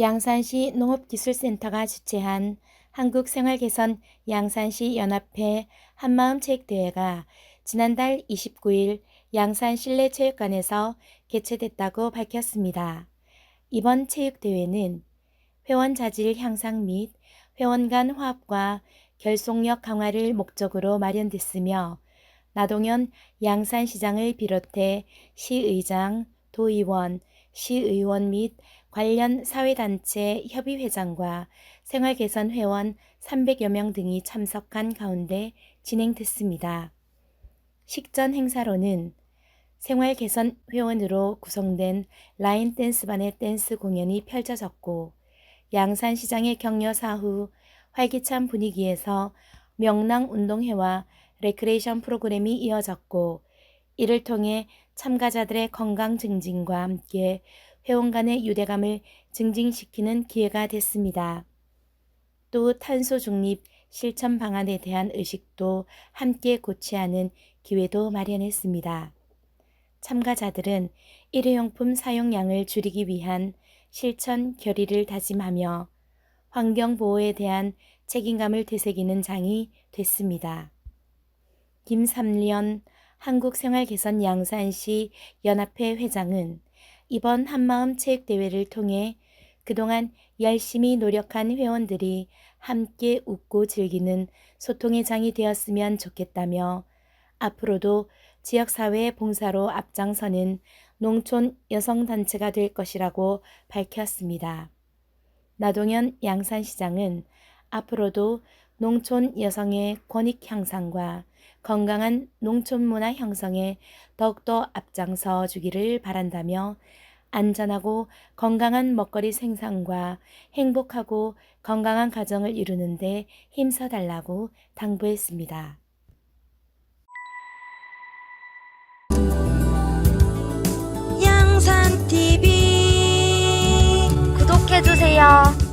양산시 농업기술센터가 주최한 한국생활개선 양산시 연합회 한마음체육대회가 지난달 29일 양산 실내체육관에서 개최됐다고 밝혔습니다. 이번 체육대회는 회원 자질 향상 및 회원 간 화합과 결속력 강화를 목적으로 마련됐으며 나동현 양산시장을 비롯해 시의장, 도의원, 시의원 및 관련 사회단체 협의회장과 생활개선 회원 300여 명 등이 참석한 가운데 진행됐습니다. 식전 행사로는 생활개선 회원으로 구성된 라인 댄스반의 댄스 공연이 펼쳐졌고 양산시장의 격려 사후 활기찬 분위기에서 명랑 운동회와 레크레이션 프로그램이 이어졌고 이를 통해 참가자들의 건강 증진과 함께 회원 간의 유대감을 증진시키는 기회가 됐습니다. 또 탄소 중립 실천 방안에 대한 의식도 함께 고취하는 기회도 마련했습니다. 참가자들은 일회용품 사용량을 줄이기 위한 실천 결의를 다짐하며 환경 보호에 대한 책임감을 되새기는 장이 됐습니다. 김삼련 한국생활개선 양산시 연합회 회장은 이번 한마음 체육대회를 통해 그동안 열심히 노력한 회원들이 함께 웃고 즐기는 소통의 장이 되었으면 좋겠다며 앞으로도 지역사회의 봉사로 앞장서는 농촌 여성단체가 될 것이라고 밝혔습니다. 나동현 양산시장은 앞으로도 농촌 여성의 권익 향상과 건강한 농촌 문화 형성에 더욱더 앞장서 주기를 바란다며 안전하고 건강한 먹거리 생산과 행복하고 건강한 가정을 이루는데 힘써 달라고 당부했습니다. 양산 TV 구독해 주세요.